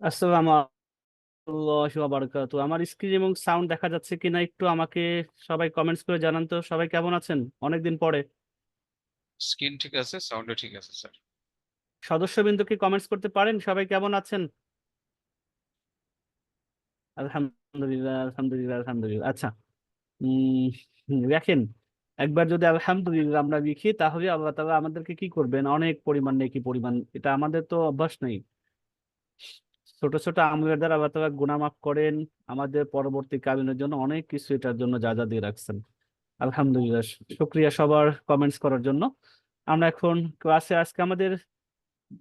আসসালামু আলাইকুম বারাকাতু। আমার স্ক্রিন এবং সাউন্ড দেখা যাচ্ছে কিনা একটু আমাকে সবাই কমেন্টস করে জানান তো। সবাই কেমন আছেন? অনেকদিন পরে। স্ক্রিন ঠিক আছে সাউন্ডও ঠিক আছে স্যার সদস্যবৃন্দ কি কমেন্টস করতে পারেন? সবাই কেমন আছেন? আলহামদুলিল্লাহ আলহামদুলিল্লাহ আলহামদুলিল্লাহ। আচ্ছা দেখেন একবার যদি আলহামদুলিল্লাহ আমরা লিখি তাহলে আল্লাহ তাআলা আমাদেরকে কি করবেন? অনেক পরিমাণ নেকি পরিমাণ এটা আমাদের তো অভ্যাস নেই। ছোট ছোট আমলের দ্বারা আল্লাহ তাআলা গুনাহ মাফ করেন। আমাদের পরবর্তী কাবিনের জন্য অনেক কিছু এটার জন্য যা যা দিয়ে রাখছেন। আলহামদুলিল্লাহ, শুক্রিয়া সবার কমেন্টস করার জন্য। আমরা এখন ক্লাসে আজকে আমাদের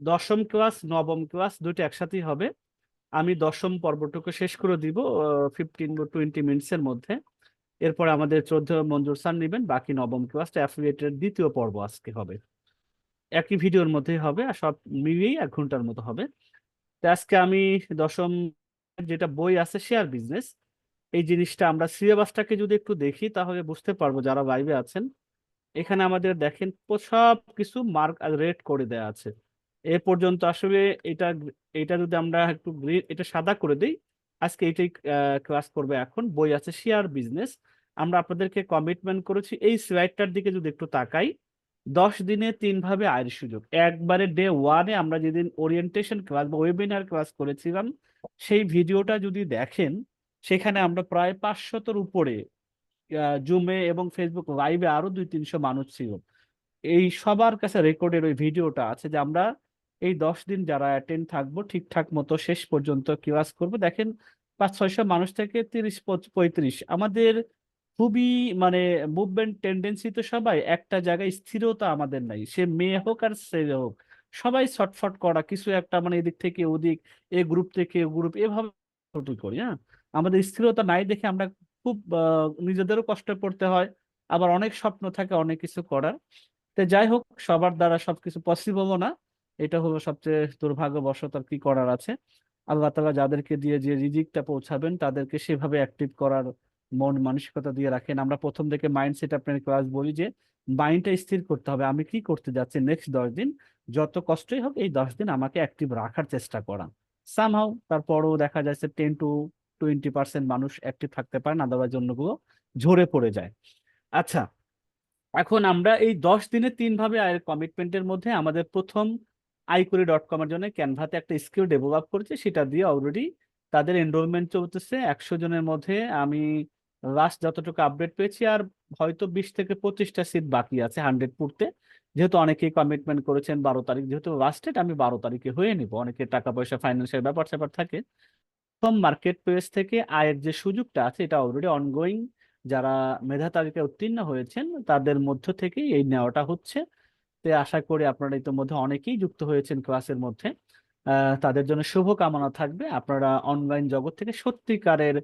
দশম ক্লাস নবম ক্লাস দুটো একসাথেই হবে। আমি দশম পর্বটুকু শেষ করে দিব ফিফটিন টোয়েন্টি মিনিটসের মধ্যে। এরপর আমাদের চোদ্দ মঞ্জুর স্যার নেবেন, বাকি নবম ক্লাসটা অ্যাফিলিয়েটের দ্বিতীয় পর্ব আজকে হবে। একই ভিডিওর মধ্যেই হবে আর সব মিলিয়েই এক ঘণ্টার মতো হবে। তো আজকে আমি দশম যেটা বই আছে শেয়ার বিজনেস, এই জিনিসটা আমরা সিলেবাসটাকে যদি একটু দেখি তাহলে বুঝতে পারব যারা লাইভে আছেন। এখানে আমাদের দেখেন সব কিছু মার্ক আর রেট করে দেয়া আছে। এ পর্যন্ত আসলে এটা এটা যদি আমরা একটু এটা সাদা করে দিই, আজকে এটাই ক্লাস করবে এখন। বই আছে শেয়ার বিজনেস। আমরা আপনাদেরকে কমিটমেন্ট করেছি। এই স্লাইডটার দিকে যদি একটু তাকাই দশ দিনে তিন ভাবে আয়ের সুযোগ। একবারে ডে ওয়ানে আমরা যেদিন ওরিয়েন্টেশন ক্লাস বা ওয়েবিনার ক্লাস করেছিলাম, সেই ভিডিওটা যদি দেখেন, সেখানে আমরা প্রায় পাঁচশতর উপরে জুমে এবং ফেসবুক লাইভে আরও দুই তিনশো মানুষ ছিল। এই সবার কাছে রেকর্ডের ওই ভিডিওটা আছে যে আমরা এই দশ দিন যারা অ্যাটেন্ড থাকব, ঠিকঠাক মতো শেষ পর্যন্ত ক্লাস করব। দেখেন পাঁচ ছয়শো মানুষ থেকে তিরিশ, পঁয়ত্রিশ। আমাদের খুবই মানে মুভমেন্ট টেন্ডেন্সি তো সবাই, একটা জায়গায় স্থিরতা আমাদের নাই। সে মেয়ে হোক আর ছেলে হোক, সবাই ছটফট করা, কিছু একটা মানে এদিক থেকে ওদিক, এ গ্রুপ থেকে গ্রুপ এভাবে করি হ্যাঁ? আমাদের স্থিরতা নাই দেখে আমরা খুব নিজেদেরও কষ্ট পড়তে হয়, আবার অনেক স্বপ্ন থাকে, অনেক কিছু করার। তো যাই হোক, সবার দ্বারা সবকিছু পসিবলও না। এটা হলো সবচেয়ে দুর্ভাগ্যবশত আর কি করার আছে। আল্লাহ তাআলা যাদেরকে দিয়ে যে রিজিকটা পৌঁছাবেন, তাদেরকে সেভাবে অ্যাক্টিভ করার মন মানসিকতা দিয়ে রাখেন। আমরা প্রথম থেকে মাইন্ড সেট আপনার ক্লাস বলি যে মাইন্ডটা স্থির করতে হবে। আমি কি করতে যাচ্ছি নেক্সট দশ দিন? যত কষ্টই হোক, এই দশ দিন আমাকে অ্যাক্টিভ রাখার চেষ্টা করা সামহাও তারপরও দেখা যাচ্ছে টেন টু টোয়েন্টি পার্সেন্ট মানুষ অ্যাক্টিভ থাকতে পারেন আদারওয়াইজ অন্যগুলো ঝরে পড়ে যায়। আচ্ছা এখন আমরা এই দশ দিনে তিন ভাবে আয়ের কমিটমেন্টের মধ্যে আমাদের প্রথম আইকুরি ডট কম এর জন্য ক্যানভাতে একটা স্কিল ডেভেলপ করেছে। সেটা দিয়ে অলরেডি তাদের এনরোলমেন্ট চলতেছে। একশো জনের মধ্যে আমি লাস্ট যতটুকু আপডেট পেয়েছি, আর হয়তো বিশ থেকে পঁচিশটা সিট বাকি আছে হান্ড্রেড পড়তে যেহেতু অনেকেই কমিটমেন্ট করেছেন বারো তারিখ, যেহেতু লাস্ট ডেট আমি বারো তারিখে হয়ে নিব। অনেকে টাকা পয়সা ফাইন্যান্সিয়াল ব্যাপার স্যাপার থাকে। প্রথম মার্কেট প্লেস থেকে আয়ের যে সুযোগটা আছে, এটা অলরেডি অনগোয়িং যারা মেধা তালিকায় উত্তীর্ণ হয়েছেন, তাদের মধ্য থেকেই এই নেওয়াটা হচ্ছে। তে আশা করি আপনারা ইতিমধ্যে অনেকেই যুক্ত হয়েছেন ক্লাসের মধ্যে। তাদের জন্য শুভ কামনা থাকবে। আপনারা অনলাইন জগৎ থেকে সত্যিকারের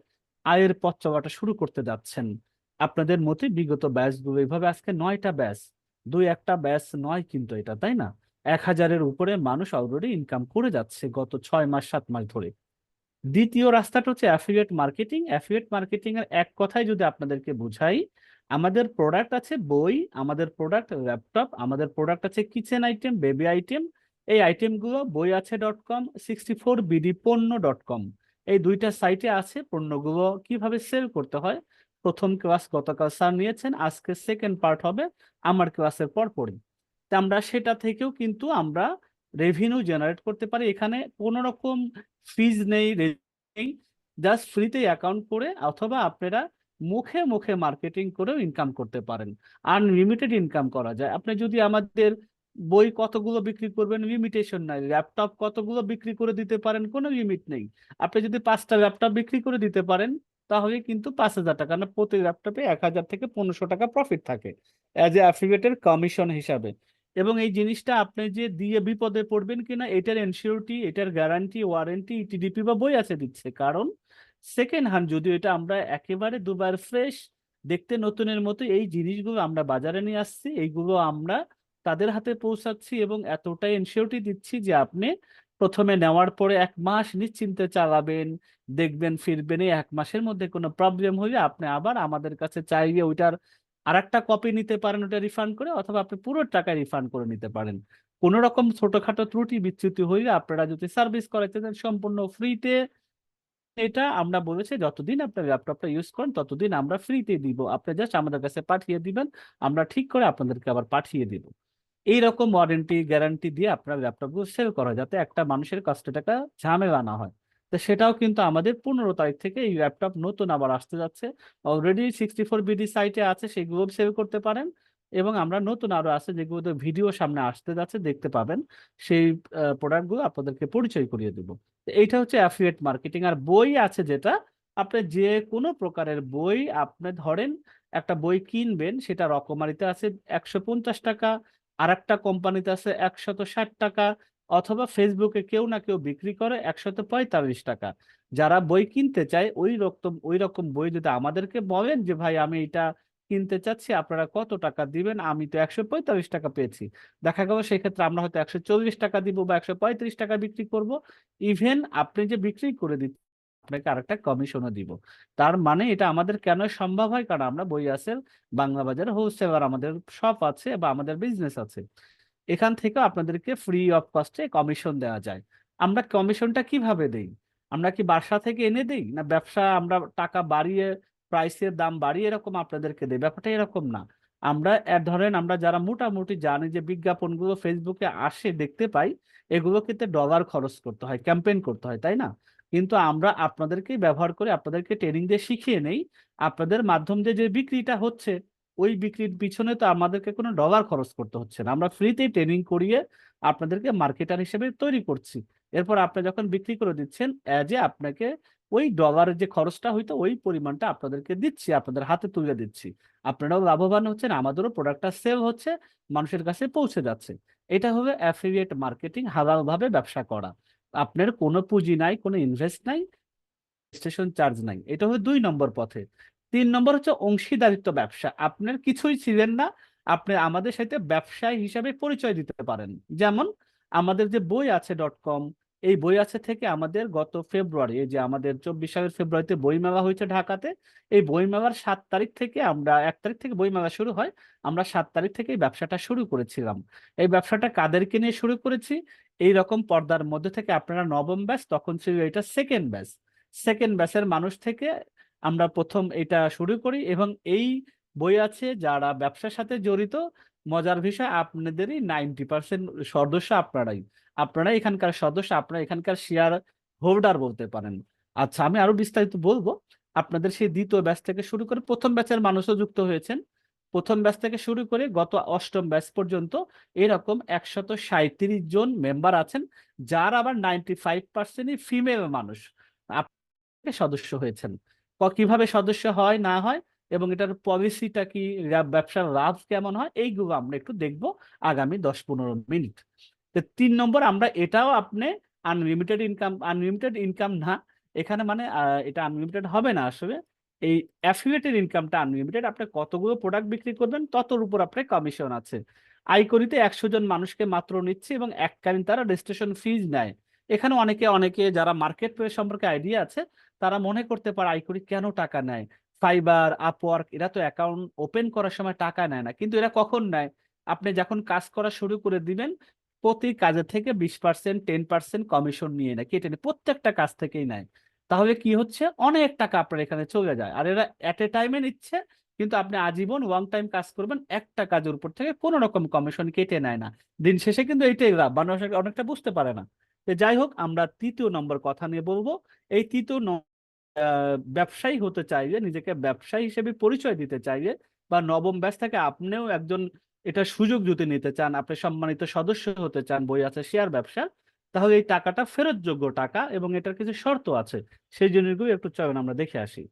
আয়ের পথ চলাটা শুরু করতে যাচ্ছেন। আপনাদের মতে বিগত ব্যাচগুলো এইভাবে আজকে নয়টা ব্যাচ দুই একটা ব্যাচ নয় কিন্তু এটা, তাই না? এক হাজারের উপরে মানুষ অলরেডি ইনকাম করে যাচ্ছে গত ছয় মাস, সাত মাস ধরে। দ্বিতীয় রাস্তাটা হচ্ছে অ্যাফিলিয়েট মার্কেটিং অ্যাফিলিয়েট মার্কেটিং এর এক কথায় যদি আপনাদেরকে বুঝাই, আমাদের প্রোডাক্ট আছে বই, আমাদের প্রোডাক্ট ল্যাপটপ আমাদের প্রোডাক্ট আছে কিচেন আইটেম বেবি আইটেম এই আইটেমগুলো বই আছে dot com sixty four BD পণ্য ডট কম এই দুইটা সাইটে আছে পণ্যগুলো কীভাবে সেল করতে হয়। প্রথম ক্লাস গতকাল স্যার নিয়েছেন, আজকে সেকেন্ড পার্ট হবে, আমার ক্লাসের পরপরই তা আমরা সেটা থেকেও কিন্তু আমরা রেভিনিউ জেনারেট করতে পারি। এখানে কোনো রকম ফিজ নেই নেই জাস্ট ফ্রিতে অ্যাকাউন্ট করে অথবা আপনারা মুখে মুখে মার্কেটিং করেও ইনকাম করতে পারেন। আনলিমিটেড ইনকাম করা যায়। আপনি যদি আমাদের বই কতগুলো বিক্রি করবেন লিমিটেশন নাই। ল্যাপটপ কতগুলো বিক্রি করে দিতে পারেন কোনো লিমিট নেই। আপনি যদি পাঁচটা ল্যাপটপ বিক্রি করে দিতে পারেন, তাহলে কিন্তু পাঁচ হাজার টাকা না, প্রতি ল্যাপটপে এক হাজার থেকে পনেরোশো টাকা প্রফিট থাকে অ্যাজ এ অ্যাফিলিয়েটের কমিশন হিসাবে। এবং এই জিনিসটা আপনি যে দিয়ে বিপদে পড়বেন কিনা, এটার এনসিওরিটি এটার গ্যারান্টি ওয়ারেন্টি ইটিডিপি বা বই আছে দিচ্ছে। কারণ সেকেন্ড হ্যান্ড যদিও এটা আমরা একেবারে দুবার ফ্রেশ দেখতে নতুনের মতো এই জিনিসগুলো আমরা বাজারে নিয়ে আসছি, এইগুলো আমরা তাদের হাতে পৌঁছাচ্ছি এবং এতটাই এনসিওরিটি দিচ্ছি যে আপনি প্রথমে নেওয়ার পরে এক মাস নিশ্চিন্তে চালাবেন, দেখবেন, ফিরবেন, এই এক মাসের মধ্যে কোনো প্রবলেম হলে আপনি আবার আমাদের কাছে চাইলে ওইটার আর একটা কপি নিতে পারেন ওটা রিফান্ড করে অথবা আপনি পুরো টাকা রিফান্ড করে নিতে পারেন। কোনো রকম ছোটখাটো ত্রুটি, বিচ্যুতি হইলে আপনারা যদি সার্ভিস করাইতে চান সম্পূর্ণ ফ্রিতে এটা আমরা বলেছি যতদিন আপনার ল্যাপটপটা ইউজ করেন ততদিন আমরা ফ্রিতে দিব। আপনি জাস্ট আমাদের কাছে পাঠিয়ে দিবেন, আমরা ঠিক করে আপনাদেরকে আবার পাঠিয়ে দিব। এই রকম ওয়ারেন্টি গ্যারান্টি দিয়ে আপনার ল্যাপটপগুলো সেল করা হয়, যাতে একটা মানুষের কাছে টাকা ঝামেলা না হয়। তো সেটাও কিন্তু আমাদের পনেরো তারিখ থেকে এই ল্যাপটপ নতুন আবার আসতে যাচ্ছে। অলরেডি সিক্সটি ফোর বিডি সাইটে আছে সেগুলো সেল করতে পারেন। এবং আমরা নতুন আরও আছে যেগুলো ভিডিও সামনে আসতে যাচ্ছে দেখতে পাবেন। সেই প্রোডাক্টগুলো আপনাদেরকে পরিচয় করিয়ে দেবো। এইটা হচ্ছে অ্যাফিলিয়েট মার্কেটিং আর বই আছে যেটা আপনি যে কোনো প্রকারের বই আপনি ধরেন একটা বই কিনবেন সেটা রকমারিতে আছে একশো পঞ্চাশ টাকা। আর একটা কোম্পানিতে আছে একশত ষাট টাকা, অথবা ফেসবুকে কেউ না কেউ বিক্রি করে একশত পঁয়তাল্লিশ টাকা। যারা বই কিনতে চায়, ওই রকম ওই রকম বই যদি আমাদেরকে বলেন যে, ভাই, আমি এটা কিনতে চাচ্ছি, আপনারা কত টাকা দিবেন? আমি তো একশো পঁয়তাল্লিশ টাকা পেয়েছি। দেখা গেল সেক্ষেত্রে আমরা হয়তো একশো চল্লিশ টাকা দিব বা একশো পঁয়ত্রিশ টাকা বিক্রি করব। ইভেন আপনি যে বিক্রি করে দিচ্ছেন আপনাকে আরেকটা কমিশনও দিব। তার মানে এটা আমাদের কেন সম্ভব হয়? কারণ আমরা বই আসেল বাংলা বাজার হোলসেলার আমাদের শপ আছে বা আমাদের বিজনেস আছে। এখান থেকে আপনাদেরকে ফ্রি অফ কস্টে কমিশন দেওয়া যায়। আমরা কমিশনটা কীভাবে দেই? আমরা কি বাসা থেকে এনে দেই? না ব্যবসা আমরা টাকা বাড়িয়ে প্রাইসের দাম বাড়িয়ে এরকম আপনাদেরকে দেই? ব্যাপারটা এরকম না। আমরা, এ ধরেন আমরা যারা মোটামুটি জানি যে বিজ্ঞাপনগুলো ফেসবুকে আসে, দেখতে পাই এগুলো কিন্তু ডলার খরচ করতে হয় ক্যাম্পেইন করতে হয়, তাই না? কিন্তু আমরা আপনাদেরকেই ব্যবহার করে আপনাদেরকে ট্রেনিং দিয়ে শিখিয়ে নেই। আপনাদের মাধ্যম দিয়ে যে বিক্রিটা হচ্ছে, ওই বিক্রির পিছনে তো আমাদেরকে কোনো ডলার খরচ করতে হচ্ছে না। আমরা ফ্রিতেই ট্রেনিং করিয়ে আপনাদেরকে মার্কেটার হিসেবে তৈরি করছি। এরপর আপনি যখন বিক্রি করে দিচ্ছেন অ্যাজ এ আপনাকে ওই ডলারের যে খরচটা হইতো, ওই পরিমাণটা আপনাদেরকে দিচ্ছি, আপনাদের হাতে তুলে দিচ্ছি। আপনারাও লাভবান হচ্ছেন, আমাদেরও প্রোডাক্টটা সেল হচ্ছে, মানুষের কাছে পৌঁছে যাচ্ছে। এটা হবে অ্যাফিলিয়েট মার্কেটিং হালাল ভাবে ব্যবসা করা। আপনার কোনো পুঁজি নাই, কোনো ইনভেস্ট নাই স্টেশন চার্জ নাই। এটা হলো দুই নম্বর পথে। তিন নম্বর হচ্ছে অংশীদারিত্ব ব্যবসা। আপনার কিছুই ছিলেন না, আপনি আমাদের সাথে ব্যবসায় হিসাবে পরিচয় দিতে পারেন। যেমন আমাদের যে বই আছে ডট কম এই বই আছে থেকে আমাদের গত ফেব্রুয়ারি যে আমাদের চব্বিশ সালের ফেব্রুয়ারিতে বই মেলা হয়েছে ঢাকাতে, এই বই মেলার সাত তারিখ থেকে আমরা, এক তারিখ থেকে বই মেলা শুরু হয়, আমরা সাত তারিখ থেকে এই ব্যবসাটা শুরু করেছিলাম। এই ব্যবসাটা কাদেরকে নিয়ে শুরু করেছি? এই রকম পর্দার মধ্যে থেকে আপনারা নবম ব্যাচ, তখন ছিল এটা সেকেন্ড ব্যাচ। সেকেন্ড ব্যাচের মানুষ থেকে আমরা প্রথম এটা শুরু করি এবং এই বই আছে যারা ব্যবসার সাথে জড়িত, মজার বিষয়, আপনাদেরই নাইনটি পার্সেন্ট সদস্য আপনারাই। আপনারা এখানকার সদস্য, আপনারা এখানকার শেয়ার হোল্ডার বলতে পারেন। আচ্ছা আমি আরও বিস্তারিত বলব। আপনাদের সেই দ্বিতীয় ব্যাচ থেকে শুরু করে প্রথম ব্যাচের মানুষও যুক্ত হয়েছেন। প্রথম ব্যাচ থেকে শুরু করে গত অষ্টম ব্যাচ পর্যন্ত এরকম একশত সাঁত্রিশ জন মেম্বার আছেন, যার আবার নাইনটি ফাইভ পার্সেন্টই ফিমেল মানুষ। আপনি সদস্য হয়েছেন। কীভাবে সদস্য হয়, না হয়, এবং এটার পলিসিটা কি, ব্যবসার লাভ কেমন হয়, এইগুলো আমরা একটু দেখব আগামী দশ পনেরো মিনিট। তিন নম্বর আমরা এটাও আপনি আনলিমিটেড ইনকাম আনলিমিটেড ইনকাম না, এখানে মানে এটা আনলিমিটেড হবে না আসলে। এই অ্যাফিলিয়েটেড ইনকামটা আনলিমিটেড আপনি কতগুলো প্রোডাক্ট বিক্রি করবেন, ততর উপর আপনার কমিশন আছে। আইকরিতে একশো জন মানুষকে মাত্র নিচ্ছে এবং এককালীন তারা রেজিস্ট্রেশন ফিজ নেয়। এখানে অনেকে অনেকে যারা মার্কেট প্লেস সম্পর্কে আইডিয়া আছে, তারা মনে করতে পারে আইকরি কেন টাকা নেয়? ফাইবার আপওয়ার্ক এরা তো অ্যাকাউন্ট ওপেন করার সময় টাকা নেয় না, কিন্তু এরা কখন নেয়? আপনি যখন কাজ করা শুরু করে দিবেন প্রতি কাজের থেকে বিশ পার্সেন্ট টেন পার্সেন্ট কমিশন নিয়ে নেয়। কেটে নেয়? প্রত্যেকটা কাজ থেকেই নেয়। তাহলে কি হচ্ছে? অনেক টাকা আপনার এখানে চলে যায়। আর এরা এট এ টাইমে নিচ্ছে, কিন্তু আপনি আজীবন ওয়ান টাইম কাজ করবেন, একটা কাজের উপর থেকে কোনো রকম কমিশন কেটে নেয় না। দিন শেষে কিন্তু এইটাই লাভ মানুষ অনেকটা বুঝতে পারে না। যাই হোক, আমরা তৃতীয় নম্বর কথা নিয়ে বলব। এই তৃতীয় ব্যবসায়ী হতে চাইলে, নিজেকে ব্যবসায়ী হিসেবে পরিচয় দিতে চাইলে, বা নবম ব্যাচ থেকে আপনিও একজন এটা সুযোগ যদি নিতে চান, আপনি সম্মানিত সদস্য হতে চান, বই আছে শেয়ার ব্যবসা, তাহলে এই টাকাটা ফেরতযোগ্য টাকা এবং এটার কিছু শর্ত আছে। সেই জিনিসগুলো একটু চয়ন আমরা দেখে আসি।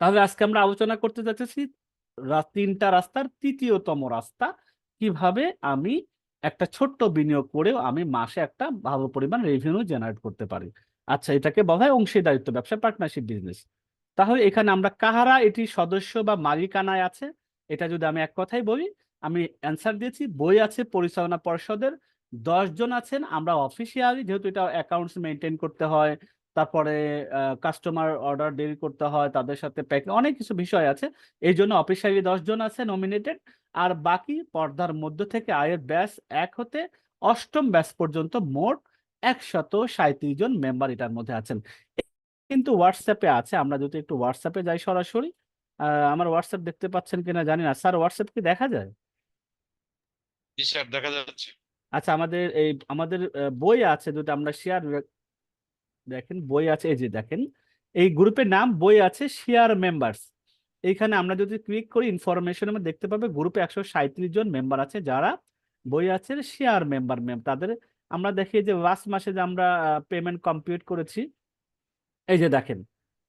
তাহলে আজকে আমরা আলোচনা করতে যাচ্ছি তিনটা রাস্তার তৃতীয়তম রাস্তা। কীভাবে আমি একটা ছোট্ট বিনিয়োগ করেও আমি মাসে একটা ভালো পরিমাণ রেভিনিউ জেনারেট করতে পারি। আচ্ছা এটাকে বলা হয় অংশীদারিত্ব ব্যবসা পার্টনারশিপ বিজনেস তাহলে এখানে আমরা কাহারা এটি সদস্য বা মালিকানায় আছে? এটা যদি আমি এক কথাই বলি আমি অ্যান্সার দিয়েছি, বই আছে পরিচালনা পর্ষদের জন আছেন, আমরা অফিসিয়ালি যেহেতু এটা অ্যাকাউন্টস মেনটেন করতে হয়, তারপরে কাস্টমার অর্ডার ডেলি করতে হয়, তাদের সাথে প্যাকিং অনেক কিছু বিষয় আছে, এই জন্য অফিসিয়ালি জন আছে নমিনেটেড আর বাকি পর্দার মধ্য থেকে আয়ের ব্যাস এক হতে অষ্টম ব্যাস পর্যন্ত মোট একশত সাঁত্রিশ জন মেম্বার এটার মধ্যে আছেন। কিন্তু হোয়াটসঅ্যাপে আছে, আমরা যদি একটু হোয়াটসঅ্যাপে যাই সরাসরি আমার হোয়াটসঅ্যাপ দেখতে পাচ্ছেন কিনা জানি না, স্যার হোয়াটসঅ্যাপ কি দেখা যায়? জি দেখা যাচ্ছে। আচ্ছা আমাদের এই, আমাদের বই আছে যদি আমরা শেয়ার দেখেন, বই আছে, এই যে দেখেন, এই গ্রুপের নাম বই আছে, শেয়ার মেম্বার্স। এইখানে আমরা যদি ক্লিক করি ইনফরমেশন আমরা দেখতে পাবে গ্রুপে একশো সাঁত্রিশ জন মেম্বার আছে, যারা বই আছে, শেয়ার মেম্বার মেম তাদের আমরা দেখি যে লাস্ট মাসে যে আমরা পেমেন্ট কমপ্লিট করেছি, এই যে দেখেন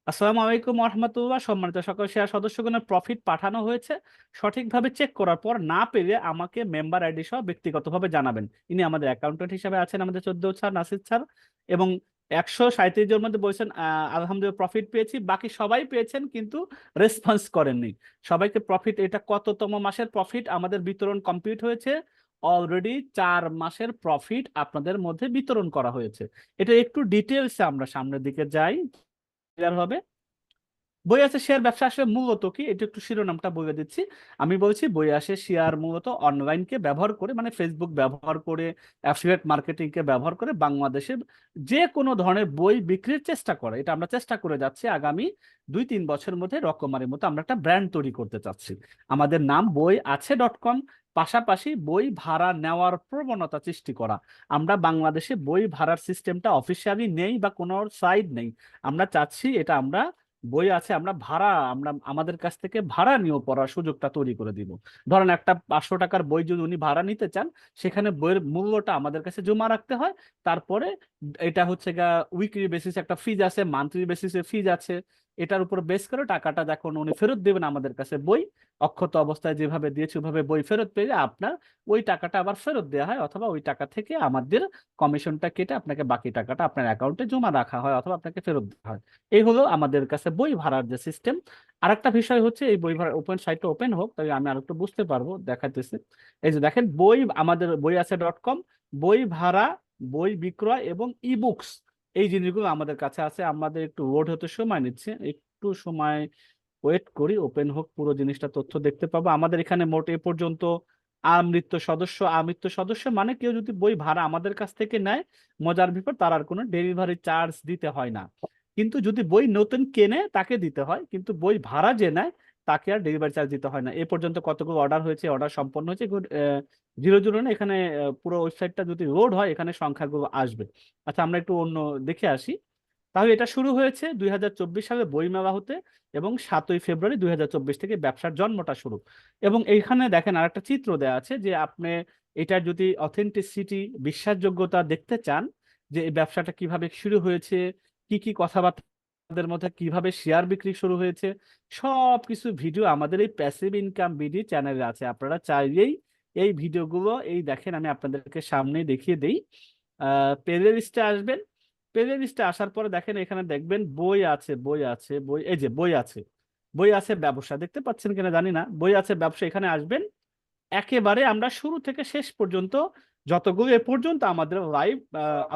আসসালামু আলাইকুম রহমতুল্লাহ সম্মানিত সকল শেয়ার সদস্যগণের প্রফিট পাঠানো হয়েছে। সঠিকভাবে চেক করার পর না পেলে আমাকে মেম্বার আইডি সহ ব্যক্তিগতভাবে জানাবেন। ইনি আমাদের অ্যাকাউন্টেন্ট হিসাবে আছেন আমাদের চোদ্দ স্যার, নাসির স্যার এবং একশো সাঁত্রিশ জনের মধ্যে বলছেন আলহামদুলিল্লাহ প্রফিট পেয়েছি। বাকি সবাই পেয়েছেন কিন্তু রেসপন্স করেননি। সবাইকে প্রফিট এটা কততম মাসের প্রফিট আমাদের বিতরণ কমপ্লিট হয়েছে। অলরেডি চার মাসের প্রফিট আপনাদের মধ্যে বিতরণ করা হয়েছে। এটা একটু ডিটেলসে আমরা সামনের দিকে যাই। ক্লিয়ার হবে। বই আছে শেয়ার ব্যবসা আসলে মূলত কি? এটা একটু শিরোনামটা বলে দিচ্ছি। আমি বলছি বই আসে শেয়ার মূলত অনলাইনকে ব্যবহার করে মানে ফেসবুক ব্যবহার করে অ্যাফিলিয়েট মার্কেটিংকে ব্যবহার করে বাংলাদেশে যে কোনো ধরনের বই বিক্রির চেষ্টা করে। এটা আমরা চেষ্টা করে যাচ্ছি আগামী দুই তিন বছরের মধ্যে রকমারির মতো আমরা একটা ব্র্যান্ড তৈরি করতে চাচ্ছি। আমাদের নাম বই আছে ডট কম পাশাপাশি বই ভাড়া নেওয়ার প্রবণতা সৃষ্টি করা। আমরা বাংলাদেশে বই ভাড়ার সিস্টেমটা অফিসিয়ালি নেই বা কোনো সাইড নেই। আমরা চাচ্ছি এটা আমরা, বই আছে আমরা ভাড়া, আমরা আমাদের কাছ থেকে ভাড়া নিয়েও পড়ার সুযোগটা তৈরি করে দিব। ধরেন একটা পাঁচশো টাকার বই যদি উনি ভাড়া নিতে চান, সেখানে বইয়ের মূল্যটা আমাদের কাছে জমা রাখতে হয়। তারপরে এটা হচ্ছে উইকলি বেসিস একটা ফিজ আছে মান্থলি বেসিসে ফিজ আছে। এটার উপর বেস করে টাকাটা যখন উনি ফেরত দেবেন আমাদের কাছে। বই, অক্ষত অবস্থায় যেভাবে দিয়েছে ওইভাবে বই ফেরত পেয়ে আপনার ওই টাকাটা আবার ফেরত দেওয়া হয় অথবা ওই টাকা থেকে আমাদের কমিশনটা কেটে আপনাকে বাকি টাকাটা আপনার অ্যাকাউন্টে জমা রাখা হয় অথবা আপনাকে ফেরত দেওয়া হয়। এই হলো আমাদের কাছে বই ভাড়ার যে সিস্টেম আর একটা বিষয় হচ্ছে এই বই ভাড়া ওপেন সাইটটা ওপেন হোক তাই আমি আর একটু বুঝতে পারব দেখাতেছি এই যে দেখেন, বই আমাদের বই আছে ডট কম বই ভাড়া, বই বিক্রয় এবং ই বুকস এই জিনিসগুলো আমাদের কাছে আছে। আমাদের একটু লোড হতে সময় নিচ্ছে। একটু সময় ওয়েট করি, ওপেন হোক, পুরো জিনিসটা তথ্য দেখতে পাবো। আমাদের এখানে মোট এ পর্যন্ত আমৃত্য সদস্য আমৃত্য সদস্য মানে কেউ যদি বই ভাড়া আমাদের কাছ থেকে নেয়, মজার বিপদ তার আর কোনো ডেলিভারি চার্জ দিতে হয় না। কিন্তু যদি বই নতুন কেনে, তাকে দিতে হয়। কিন্তু বই ভাড়া যে নেয়, তাকে আর ডেলিভারি চার্জ দিতে হয় না। এ পর্যন্ত কতগুলো অর্ডার হয়েছে, অর্ডার সম্পন্ন হয়েছে জিরো জিরো না, এখানে পুরো ওয়েবসাইটটা যদি লোড হয়, এখানে সংখ্যাগুলো আসবে। আচ্ছা আমরা একটু অন্য দেখে আসি। তাহলে এটা শুরু হয়েছে দুই হাজার চব্বিশ সালে বইমেলা হতে এবং সাতই ফেব্রুয়ারি দু হাজার চব্বিশ থেকে ব্যবসার জন্মটা শুরু। এবং এইখানে দেখেন আরেকটা চিত্র দেওয়া আছে যে আপনি এটার যদি অথেন্টিসিটি বিশ্বাসযোগ্যতা দেখতে চান, যে এই ব্যবসাটা কীভাবে শুরু হয়েছে, কি কি কথাবার্তাদের মধ্যে কীভাবে শেয়ার বিক্রি শুরু হয়েছে সব কিছু ভিডিও আমাদের এই প্যাসিভ ইনকাম বিডি চ্যানেলে আছে। আপনারা চাইলেই এই ভিডিওগুলো, এই দেখেন আমি আপনাদেরকে সামনে দেখিয়ে দেই। প্লে লিস্টে আসবেন। প্লে লিস্টে আসার পরে দেখেন এখানে দেখবেন বই আছে বই আছে, বই, এই যে বই আছে। বই আছে ব্যবসা, দেখতে পাচ্ছেন কিনা জানি না। বই আছে, ব্যবসা, এখানে আসবেন। একেবারে আমরা শুরু থেকে শেষ পর্যন্ত যতগুলো, এ পর্যন্ত আমাদের লাইভ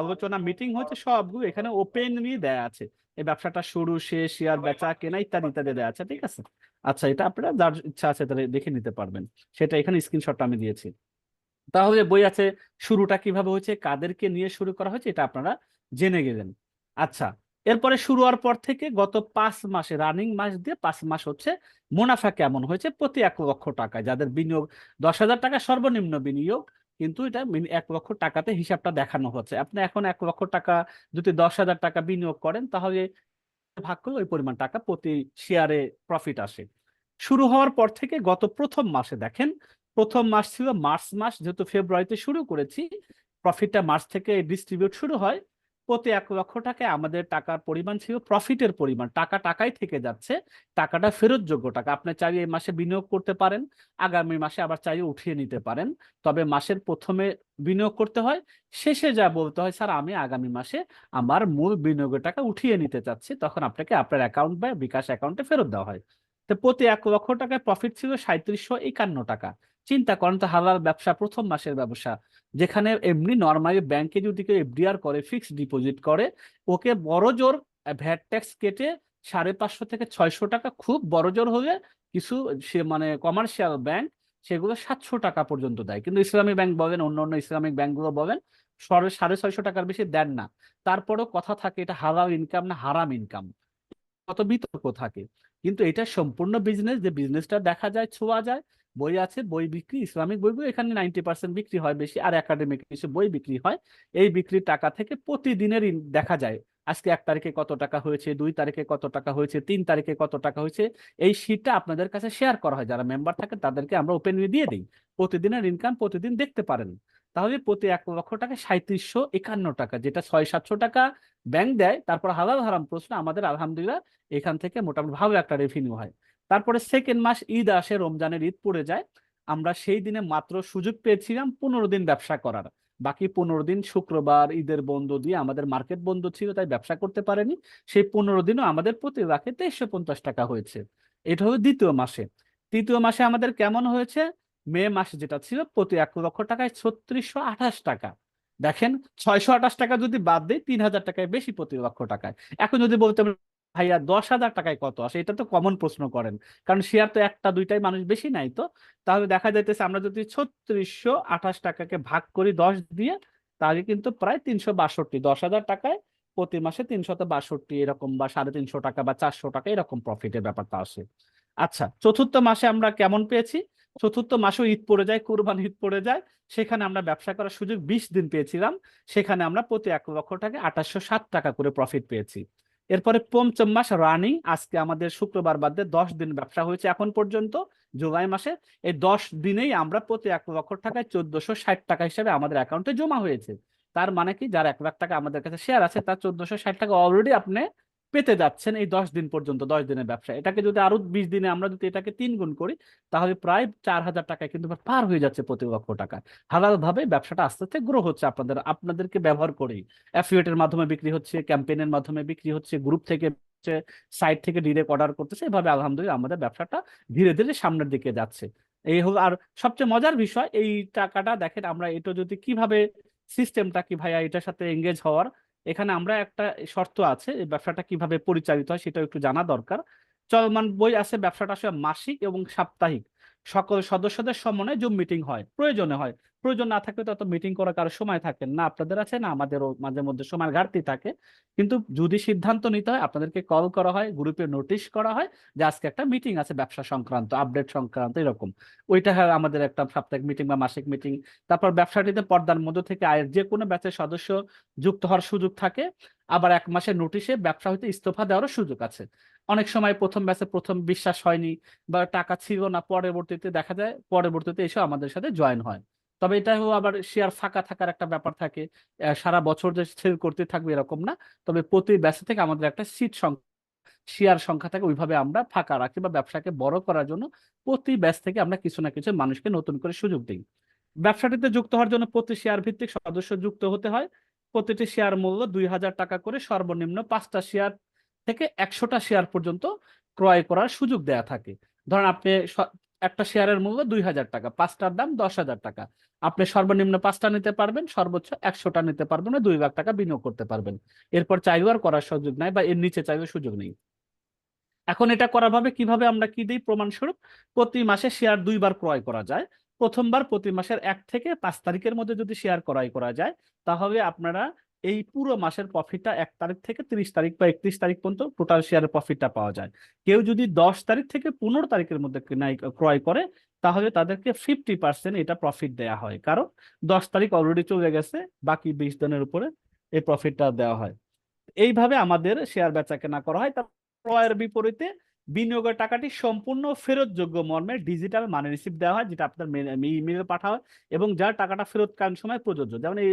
আলোচনা মিটিং হচ্ছে সবগুলো এখানে ওপেনলি দেয়া আছে। এই ব্যবসাটা শুরু, শেষ শেয়ার বেচা, কেনা ইত্যাদি ইত্যাদি দেয়া আছে, ঠিক আছে? আচ্ছা এটা আপনারা যার ইচ্ছা আছে তাহলে দেখে নিতে পারবেন। সেটা এখানে স্ক্রিনশটটা আমি দিয়েছি। তাহলে বই আছে, শুরুটা কীভাবে হয়েছে, কাদেরকে নিয়ে শুরু করা হয়েছে, এটা আপনারা জেনে গেলেন। আচ্ছা এরপরে শুরু হওয়ার পর থেকে গত পাঁচ মাসে, রানিং মাস দিয়ে পাঁচ মাস হচ্ছে, মুনাফা কেমন হয়েছে, প্রতি এক লক্ষ টাকায়, যাদের বিনিয়োগ দশ হাজার টাকা সর্বনিম্ন বিনিয়োগ, কিন্তু এটা এক লক্ষ টাকাতে হিসাবটা দেখানো হচ্ছে। আপনি এখন এক লক্ষ টাকা, যদি দশ হাজার টাকা বিনিয়োগ করেন, তাহলে ভাগ করলে ওই পরিমাণ টাকা প্রতি শেয়ারে প্রফিট আসে। শুরু হওয়ার পর থেকে গত প্রথম মাসে দেখেন, প্রথম মাস ছিল মার্চ মাস, যেহেতু ফেব্রুয়ারিতে শুরু করেছি প্রফিটটা মার্চ থেকে ডিস্ট্রিবিউট শুরু হয়। প্রতি এক লক্ষ টাকায় আমাদের টাকার পরিমাণ ছিল প্রফিটের পরিমাণ। টাকা টাকাই থেকে যাচ্ছে, টাকাটা ফেরতযোগ্য টাকা। আপনি চাইলে এই মাসে বিনিয়োগ করতে পারেন, আগামী মাসে আবার চাইলে উঠিয়ে নিতে পারেন। তবে মাসের প্রথমে বিনিয়োগ করতে হয়। শেষে যা বলতে হয়, স্যার, আমি আগামী মাসে আমার মূল বিনিয়োগের টাকা উঠিয়ে নিতে চাচ্ছি। তখন আপনাকে আপনার অ্যাকাউন্ট বা বিকাশ অ্যাকাউন্টে ফেরত দেওয়া হয়। তো প্রতি এক লক্ষ টাকায় প্রফিট ছিল সাঁত্রিশশো একান্ন টাকা। চিন্তা করেন তো, হালাল ব্যবসা প্রথম মাসের ব্যবসা, যেখানে এমনি নর্মালি ব্যাংকে যদি কেউ এফডিআর করে ফিক্সড ডিপোজিট করে, ওকে বড় জোর ভ্যাট ট্যাক্স কেটে সাড়ে পাঁচশো থেকে ছয়শো টাকা খুব বড় জোর হলে কিছু সে মানে কমার্শিয়াল ব্যাংক সেগুলো সাতশো টাকা পর্যন্ত দেয়। কিন্তু ইসলামী ব্যাংক বলেন, অন্য অন্য ইসলামিক ব্যাংকগুলো বলেন সরে সাড়ে ছয়শো টাকার বেশি দেন না। তারপরেও কথা থাকে, এটা হালাল ইনকাম না হারাম ইনকাম কত বিতর্ক থাকে। কিন্তু এটা সম্পূর্ণ বিজনেস যে বিজনেসটা দেখা যায়, ছোঁয়া যায়, বই আছে, বই বিক্রি, ইসলামিক বইগুলো এখানে নাইনটি পার্সেন্ট বিক্রি হয় বেশি, আর একাডেমিক কিছু বই বিক্রি হয়, এই বিক্রির টাকা থেকে প্রতিদিনের দেখা যায়। আজকে এক তারিখে কত টাকা হয়েছে, দুই তারিখে কত টাকা হয়েছে, তিন তারিখে কত টাকা হয়েছে, এই শিটটা আপনাদের কাছে শেয়ার করা হয়। যারা মেম্বার থাকে তাদেরকে আমরা ওপেনলি দিয়ে দিই। প্রতিদিনের ইনকাম প্রতিদিন দেখতে পারেন। তাহলে প্রতি এক লক্ষ টাকা সাঁত্রিশশো একান্ন টাকা, যেটা ছয় সাতশো টাকা ব্যাংক দেয়। তারপর হালাল হারাম প্রশ্ন আমাদের আলহামদুলিল্লাহ এখান থেকে মোটামুটি ভালো একটা রেভিনিউ হয়। তারপরে সেকেন্ড মাস ঈদ আসে, রমজানের ঈদ পড়ে যায়। আমরা সেই দিনে মাত্র সুযোগ পেয়েছিলাম পনেরো দিন ব্যবসা করার। বাকি পনেরো দিন শুক্রবার ঈদের বন্ধ দিয়ে আমাদের মার্কেট বন্ধ ছিল, তাই ব্যবসা করতে পারেনি। সেই পনেরো দিনও আমাদের প্রতি লাখে তেইশশো পঞ্চাশ টাকা হয়েছে। এটা হলো দ্বিতীয় মাসে। তৃতীয় মাসে আমাদের কেমন হয়েছে? মে মাসে যেটা ছিল প্রতি এক লক্ষ টাকায় ছত্রিশশো আঠাশ টাকা। দেখেন, ছয়শো আঠাশ টাকা যদি বাদ দেয় তিন হাজার টাকায় বেশি প্রতি লক্ষ টাকায়। এখন যদি বলতে ভাইয়া দশ হাজার টাকায় কত? আসে এটা তো কমন প্রশ্ন করেন। কারণ শেয়ার তো একটা, দুইটাই মানুষ বেশি নাই তো। তাহলে দেখা যাইতেছে আমরা যদি ছত্রিশশো আঠাশ টাকাকে ভাগ করি দশ দিয়ে, তাহলে কিন্তু প্রায় তিনশো বাষট্টি। দশ হাজার টাকায় প্রতি মাসে তিনশত বাষট্টি এরকম বা সাড়ে তিনশো টাকা বা চারশো টাকা এরকম প্রফিটের ব্যাপারটা আসে। আচ্ছা চতুর্থ মাসে আমরা কেমন পেয়েছি? চতুর্থ মাসেও ঈদ পড়ে যায়, কুরবান ঈদ পড়ে যায়। সেখানে আমরা ব্যবসা করার সুযোগ বিশ দিন পেয়েছিলাম। সেখানে আমরা প্রতি এক লক্ষ টাকা আঠাশশো সাত টাকা করে প্রফিট পেয়েছি। এরপরে পঞ্চম মাস রানিং, আজকে আমাদের শুক্রবার বাদে দশ দিন ব্যবসা হয়েছে এখন পর্যন্ত, জুলাই মাসে। এই দশ দিনেই আমরা প্রতি এক লক্ষ টাকায় চোদ্দশো ষাট টাকা হিসেবে আমাদের অ্যাকাউন্টে জমা হয়েছে। তার মানে কি, যার এক লাখ টাকা আমাদের কাছে শেয়ার আছে, তার চোদ্দশো ষাট টাকা অলরেডি আপনি পেতে যাচ্ছেন এই দশ দিন পর্যন্ত, দশ দিনের ব্যবসা। এটাকে যদি আরও বিশ দিনে আমরা যদি এটাকে তিন গুণ করি, তাহলে প্রায় চার হাজার টাকায় কিন্তু পার হয়ে যাচ্ছে প্রতি লক্ষ টাকা। হালাল ভাবে ব্যবসাটা আস্তে আস্তে গ্রো হচ্ছে আপনাদের, আপনাদেরকে ব্যবহার করেই। অ্যাফিলিয়েটের মাধ্যমে বিক্রি হচ্ছে ক্যাম্পেইনের মাধ্যমে বিক্রি হচ্ছে গ্রুপ থেকে সাইট থেকে ডিরেক্ট অর্ডার করতেছে। এভাবে আলহামদুলিল্লাহ আমাদের ব্যবসাটা ধীরে ধীরে সামনের দিকে যাচ্ছে। এই হলো, আর সবচেয়ে মজার বিষয়, এই টাকাটা দেখেন আমরা, এটা যদি কীভাবে সিস্টেমটা কি ভাইয়া, এটার সাথে এঙ্গেজ হওয়ার এখানে আমরা একটা শর্ত আছে ব্যবসাটা কীভাবে পরিচালিত হয় সেটাও একটু জানা দরকার। চলমান বই আছে, ব্যবসাটা আসলে মাসিক এবং সাপ্তাহিক। সকল সদস্যদের সমন্বয়ে জুম মিটিং হয়। প্রয়োজনে হয়। প্রয়োজন না থাকলে তত মিটিং করার কারও সময় থাকে না। আপনাদের আছে না? আমাদেরও মাঝে মধ্যে সময় ঘাটতি থাকে। কিন্তু যদি সিদ্ধান্ত নিতে হয়, আপনাদেরকে কল করা হয় গ্রুপে নোটিশ করা হয় যে আজকে একটা মিটিং আছে ব্যবসা সংক্রান্ত আপডেট সংক্রান্ত, এরকম। ওইটা হয়, আমাদের একটা সাপ্তাহিক মিটিং বা মাসিক মিটিং তারপর ব্যবসাটিতে পর্দার মধ্য থেকে আয়ের যে কোনো ব্যাচের সদস্য যুক্ত হওয়ার সুযোগ থাকে। আবার এক মাসের নোটিশে ব্যবসা হইতে ইস্তফা দেওয়ারও সুযোগ আছে। অনেক সময় প্রথম ব্যাচে প্রথম বিশ্বাস হয়নি বা টাকা ছিল না, পরবর্তীতে দেখা যায় পরবর্তীতে এসে আমাদের সাথে জয়েন হয়। তবে এটাও আবার শেয়ার ফাঁকা থাকার একটা ব্যাপার থাকে। সারা বছর যে সেল করতে থাকবে এরকম না। তবে প্রতি ব্যাচে থেকে আমাদের একটা সিট সংখ্যা শেয়ার সংখ্যা থাকে ওইভাবে আমরা ফাঁকা রাখি বা ব্যবসাকে বড় করার জন্য প্রতি ব্যাচ থেকে আমরা কিছু না কিছু মানুষকে নতুন করে সুযোগ দিই। ব্যবসাটিতে যুক্ত হওয়ার জন্য প্রতি শেয়ার ভিত্তিক সদস্য যুক্ত হতে হয়। প্রতিটি শেয়ার মূল্য দুই হাজার টাকা করে সর্বনিম্ন পাঁচটা শেয়ার থেকে একশোটা শেয়ার পর্যন্ত ক্রয় করার সুযোগ দেয়া থাকে। ধরেন আপনি একটা শেয়ারের মূল্য দুই হাজার টাকা, পাঁচটার দাম দশ হাজার টাকা। আপনি সর্বনিম্ন পাঁচটা নিতে পারবেন, সর্বোচ্চ একশোটা নিতে পারবেন দুই লাখ টাকা বিনিয়োগ করতে পারবেন। এরপর চাইলেও আর করার সুযোগ নাই বা এর নিচে চাইলেও সুযোগ নেই। এখন এটা করা ভাবে কীভাবে আমরা কি দিই? প্রমাণস্বরূপ প্রতি মাসে শেয়ার দুইবার ক্রয় করা যায়। প্রথমবার প্রতি মাসের এক থেকে পাঁচ তারিখের মধ্যে যদি শেয়ার ক্রয় করা যায়, তাহলে আপনারা এই পুরো মাসের প্রফিটটা এক তারিখ থেকে তিরিশ তারিখ বা একত্রিশ তারিখ পর্যন্ত টোটাল শেয়ারের প্রফিটটা পাওয়া যায়। কেউ যদি দশ তারিখ থেকে পনেরো তারিখের মধ্যে ক্রয় করে, তাহলে তাদেরকে ফিফটি পার্সেন্ট এটা প্রফিট দেওয়া হয়। কারণ দশ তারিখ অলরেডি চলে গেছে, বাকি বিশ দিনের উপরে এই প্রফিটটা দেওয়া হয়। এইভাবে আমাদের শেয়ার বেচা কেনা করা হয়। তার ক্রয়ের বিপরীতে বিনিয়োগের টাকাটি সম্পূর্ণ ফেরতযোগ্য মর্মে ডিজিটাল মানি রিসিপ্ট দেওয়া হয়, যেটা আপনার ইমেলে পাঠা হয় এবং যার টাকাটা ফেরতকালীন সময় প্রযোজ্য। যেমন এই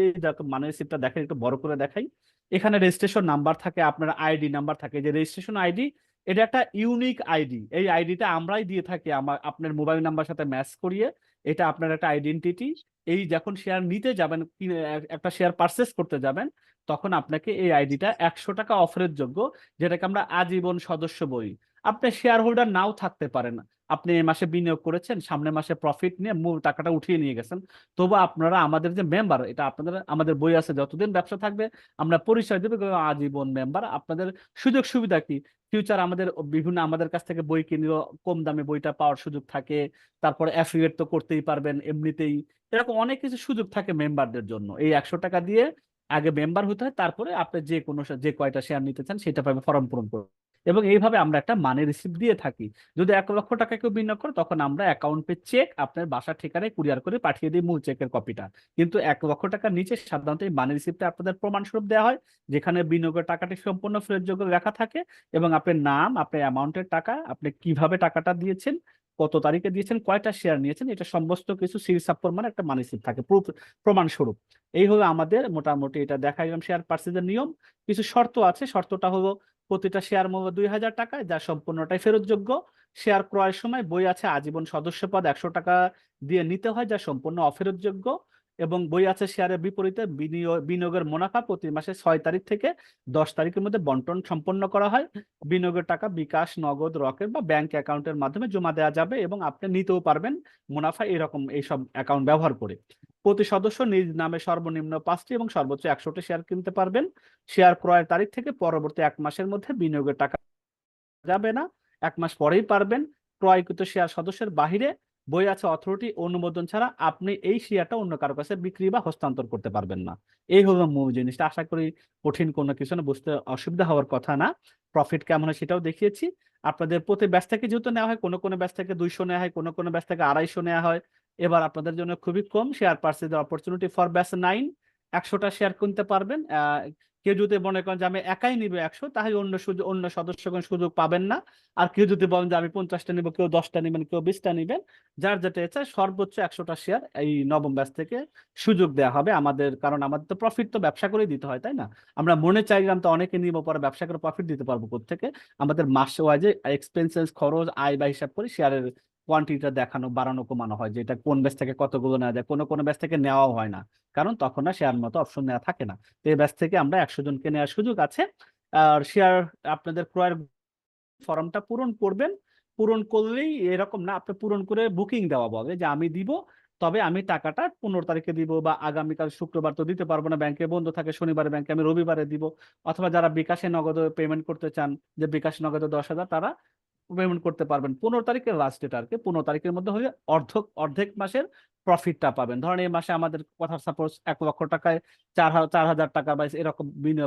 মানি রিসিপ্টটা দেখেন, একটু বড় করে দেখাই। এখানে রেজিস্ট্রেশন নাম্বার থাকে, আপনার আইডি নাম্বার থাকে। যে রেজিস্ট্রেশন আইডি এটা একটা ইউনিক আইডি এই আইডিটা আমরাই দিয়ে থাকি, আমার, আপনার মোবাইল নাম্বার সাথে ম্যাচ করিয়ে, এটা আপনার একটা আইডেন্টিটি এই যখন শেয়ার নিতে যাবেন একটা শেয়ার পারচেস করতে যাবেন, তখন আপনাকে এই আইডিটা একশো টাকা অফারের যোগ্য, যেটাকে আমরা আজীবন সদস্য বই আপনি শেয়ার হোল্ডার নাও থাকতে পারেন। আপনি এই মাসে বিনিয়োগ করেছেন সামনে মাসে প্রফিট নিয়ে মূল টাকাটা উঠিয়ে নিয়ে গেছেন। তবু আপনারা আমাদের যে মেম্বার এটা আপনাদের, আমাদের বই আছে, যতদিন ব্যবসা থাকবে, আমরা পরিচয় দেবো আজীবন মেম্বার আপনাদের সুযোগ সুবিধা কি? ফিউচার আমাদের বিভিন্ন, আমাদের কাছ থেকে বই কিনলেও কম দামে বইটা পাওয়ার সুযোগ থাকে। তারপর অ্যাফিলিয়েট তো করতেই পারবেন এমনিতেই। এরকম অনেক কিছু সুযোগ থাকে মেম্বারদের জন্য। এই একশো টাকা দিয়ে আগে মেম্বার হতে হয়, তারপরে আপনি যে কোনো, যে কয়টা শেয়ার নিতে চান, সেটা পাবে ফর্ম পূরণ করুন এবং এইভাবে আমরা একটা মানি রিসিপ্ট দিয়ে থাকি। যদি এক লক্ষ টাকা কেউ বিনিয়োগ করে, তখন আমরা অ্যাকাউন্ট পে চেক আপনার বাসার ঠিকানায় কুরিয়ার করে পাঠিয়ে দিই মূল চেকের কপিটা কিন্তু এক লক্ষ টাকার নিচে সাধারণত এই মানি রিসিপ্টে আপনাদের প্রমাণস্বরূপ দেওয়া হয়, যেখানে বিনিয়োগের টাকাটি সম্পূর্ণ ফেরতযোগ্য লেখা থাকে এবং আপনার নাম, আপনার অ্যামাউন্টের টাকা, আপনি কীভাবে টাকাটা দিয়েছেন, কত তারিখে দিয়েছেন, কয়টা শেয়ার নিয়েছেন, এটা সমস্ত কিছু সিরিজ মানে একটা মানি রিসিপ্ট থাকে প্রুফ প্রমাণস্বরূপ। এই হলো আমাদের মোটামুটি এটা দেখাইলাম শেয়ার পার্সেজের নিয়ম। কিছু শর্ত আছে, শর্তটা হলো প্রতিটা শেয়ার মূল্য দুই হাজার টাকা যা সম্পূর্ণটাই ফেরতযোগ্য। শেয়ার ক্রয়ের সময় বই আছে আজীবন সদস্যপদ একশো টাকা দিয়ে নিতে হয়, যা সম্পূর্ণ অফেরতযোগ্য। এবং বই আছে শেয়ারের বিপরীতে বিনিয়োগ বিনিয়োগের মুনাফা প্রতি মাসে ছয় তারিখ থেকে দশ তারিখের মধ্যে বন্টন সম্পন্ন করা হয়। বিনিয়োগের টাকা বিকাশ, নগদ, রকেট বা ব্যাংক অ্যাকাউন্টের মাধ্যমে জমা দেওয়া যাবে এবং আপনি নিতেও পারবেন মুনাফা এরকম এইসব অ্যাকাউন্ট ব্যবহার করে। প্রতি সদস্য নিজ নামে সর্বনিম্ন পাঁচটি এবং সর্বোচ্চ একশোটি শেয়ার কিনতে পারবেন। শেয়ার ক্রয়ের তারিখ থেকে পরবর্তী এক মাসের মধ্যে বিনিয়োগের টাকা যাবে না, এক মাস পরেই পারবেন। ক্রয়কৃত শেয়ার সদস্যের বাহিরে বই আছে অথরিটি, অনুমোদন ছাড়া আপনি এই শেয়ারটা অন্য কারও কাছে বিক্রি বা হস্তান্তর করতে পারবেন না। এই হলো মূল জিনিসটা। আশা করি কঠিন কোনো কিছু না, বুঝতে অসুবিধা হওয়ার কথা না। প্রফিট কেমন হয় সেটাও দেখিয়েছি। আপনাদের প্রতি ব্যাচ থেকে যেহেতু নেওয়া হয়, কোনো কোনো ব্যাচ থেকে দুইশো নেওয়া হয়, কোনো কোনো ব্যাচ থেকে আড়াইশো নেওয়া হয়। এবার আপনাদের জন্য খুবই কম। শেয়ার পার্সেজের অপরচুনিটি ফর ব্যাচ নাইন একশোটা শেয়ার কিনতে পারবেন। কেউ যদি মনে করেন যে আমি একাই নিবে একশো, তাহলে অন্য সুযোগ, অন্য সদস্যগণ সুযোগ পাবেন না। আর কেউ যদি বলেন যে আমি পঞ্চাশটা নিব, কেউ দশটা নিবেন, কেউ বিশটা নিবেন, যার যেটা ইচ্ছা সর্বোচ্চ একশোটা শেয়ার এই নবম ব্যাচ থেকে সুযোগ দেওয়া হবে আমাদের, কারণ আমাদের তো প্রফিট তো ব্যবসা করেই দিতে হয়, তাই না? আমরা মনে চাইলাম তো অনেকে নিব, পরে ব্যবসা করে প্রফিট দিতে পারব থেকে আমাদের মাসে ওয়াইজে এক্সপেন্সেস খরচ, আয় বা হিসাব করে শেয়ারের কোয়ান্টিটিটা দেখানো, বাড়ানো, কমানো হয় যে এটা কোন ব্যাচ থেকে কতগুলো নেওয়া যায়, কোনো কোনো ব্যাচ থেকে নেওয়াও হয় না। কারণ তখন না শেয়ার মতো অপশন নেওয়া থাকে না। তো এই ব্যাচ থেকে আমরা একশো জনকে নেওয়ার সুযোগ আছে। আর শেয়ার আপনাদের ক্রয়ের ফর্মটা পূরণ করবেন। পূরণ করলেই এরকম না আপনি পূরণ করে বুকিং দেওয়া বলে যে আমি দিব, তবে আমি টাকাটা পনেরো তারিখে দিব বা আগামীকাল শুক্রবার তো দিতে পারব না, ব্যাংকে বন্ধ থাকে, শনিবারে ব্যাংকে আমি রবিবারে দিব। অথবা যারা বিকাশে নগদ পেমেন্ট করতে চান, যে বিকাশ নগদে দশ হাজার, তারা পেমেন্ট করতে পারবেন। পনেরো তারিখের লাস্ট ডেট আর কি পনেরো তারিখের মধ্যে হলে অর্ধেক অর্ধেক মাসের প্রফিটটা পাবেন। ধরেন এই মাসে আমাদের কথা সাপোজ এক লক্ষ টাকায় চার চার হাজার টাকা বা এরকম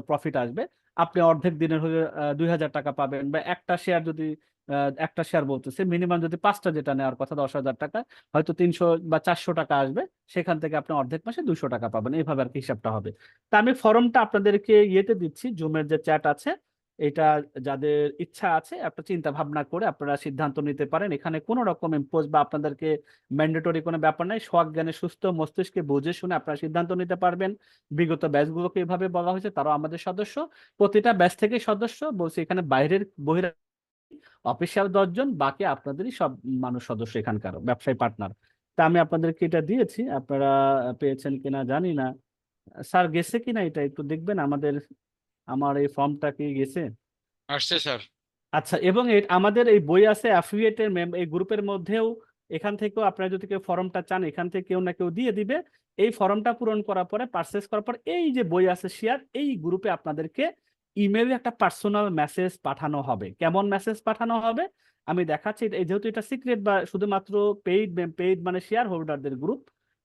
প্রফিট আসবে। আপনি অর্ধেক দিনের হলে দুই হাজার টাকা পাবেন বা একটা শেয়ার যদি একটা শেয়ার বলতেছে মিনিমাম যদি পাঁচটা যেটা নেওয়ার কথা, দশ হাজার টাকা, হয়তো তিনশো বা চারশো টাকা আসবে। সেখান থেকে আপনি অর্ধেক মাসে দুশো টাকা পাবেন। এইভাবে আর কি হিসাবটা হবে। তা আমি ফর্মটা আপনাদেরকে ইয়েতে দিচ্ছি জুমের যে চ্যাট আছে। এটা যাদের ইচ্ছা আছে, একটা চিন্তা ভাবনা করে আপনারা সিদ্ধান্ত নিতে পারেন। এখানে কোনো রকম ইম্পোজ বা আপনাদেরকে ম্যান্ডেটরি কোনো ব্যাপার নাই। জ্ঞানে সুস্থ মস্তিষ্কে বুঝে শুনে আপনারা সিদ্ধান্ত নিতে পারবেন। বিগত ব্যাচগুলোকে এভাবে বলা হয়েছে, তারাও আমাদের সদস্য। প্রতিটা ব্যাচ থেকে সদস্য। বলছি এখানে বাইরের বহির অফিসিয়াল দশজন, বাকি আপনাদেরই সব মানুষ সদস্য এখানকার ব্যবসায়ী পার্টনার তা আমি আপনাদেরকে এটা দিয়েছি। আপনারা পেয়েছেন কিনা জানি না। স্যার গেছে কিনা এটা একটু দেখবেন। আমাদের আমার এই ফর্মটা কি গেছে। আসছে স্যার। আচ্ছা এবং আমাদের এই বই আছে অ্যাফিলিয়েটের এই গ্রুপের মধ্যেও এখান থেকেও আপনারা যদি কেউ ফর্মটা চান এখান থেকে কেউ না কেউ দিয়ে দিবে। এই ফর্মটা পূরণ করার পরে পারচেস করার পর এই যে বই আছে শেয়ার এই গ্রুপে আপনাদেরকে ইমেলে একটা পার্সোনাল মেসেজ পাঠানো হবে। কেমন মেসেজ পাঠানো হবে? আমি দেখাচ্ছি এই যেহেতু এটা সিক্রেট বা শুধুমাত্র পেইড পেইড মানে শেয়ার হোল্ডারদের গ্রুপ